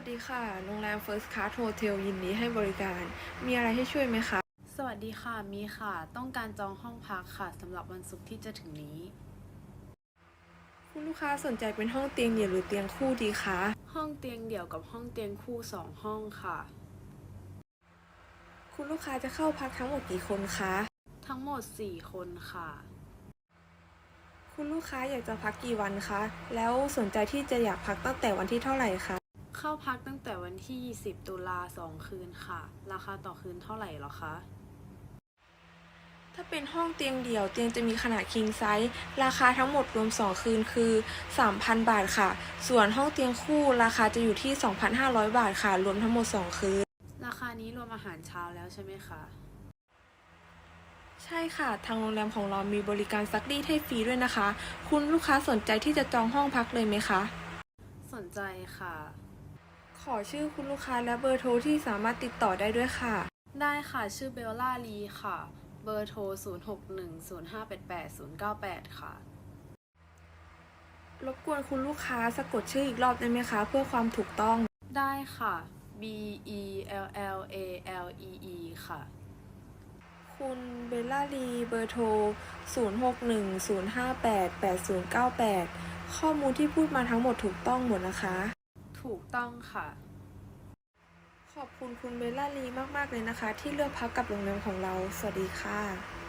วัสดีค่ะ โรงแรม First Class Hotel ยินดีให้บริการ มีอะไรให้ช่วยไหมคะ สวัสดีค่ะ มีค่ะ ต้องการจองห้องพักค่ะสำหรับวันศุกร์ที่จะถึงนี้ คุณลูกค้าสนใจเป็นห้องเตียงเดี่ยวหรือเตียงคู่ดีคะ ห้องเตียงเดี่ยวกับห้องเตียงคู่สองห้องค่ะ คุณลูกค้าจะเข้าพักทั้งหมดกี่คนคะ ทั้งหมด 4 คนค่ะ คุณลูกค้าอยากจะพักกี่วันคะ แล้วสนใจที่จะอยากพักตั้งแต่วันที่เท่าไหร่คะ เข้าพักตั้งแต่วันที่ 20 ตุลา 2 คืนค่ะ ราคาต่อคืนเท่าไหร่เหรอคะถ้าเป็นห้องเตียงเดี่ยวเตียงจะมีขนาด king size ราคาทั้งหมดรวม 2 คืนคือ 3,000 บาทค่ะ ส่วนห้องเตียงคู่ราคาจะอยู่ที่ 2,500 บาทค่ะ รวมทั้งหมด 2 คืน ราคานี้รวมอาหารเช้าแล้วใช่ไหมคะ ใช่ค่ะ ทางโรงแรมของเรามีบริการซักรีดให้ฟรีด้วยนะคะ คุณลูกค้าสนใจที่จะจองห้องพักเลยไหมคะ สนใจค่ะ ขอชื่อคุณลูกค้าและเบอร์โทรที่สามารถติดต่อได้ด้วยค่ะ ได้ค่ะ ชื่อเบลล่าลีค่ะ เบอร์โทร 0610588098 ค่ะ รบกวนคุณลูกค้าสะกดชื่ออีกรอบได้ไหมคะ เพื่อความถูกต้อง ได้ค่ะ B E L L A L E E ค่ะ คุณเบลล่าลีเบอร์โทร 0610588098 ข้อมูลที่พูดมาทั้งหมดถูกต้องหมดนะคะ ถูกต้องค่ะ ขอบคุณคุณเบลล่าลีมาก ๆ เลยนะคะ ที่เลือกพักกับโรงแรมของเรา สวัสดีค่ะ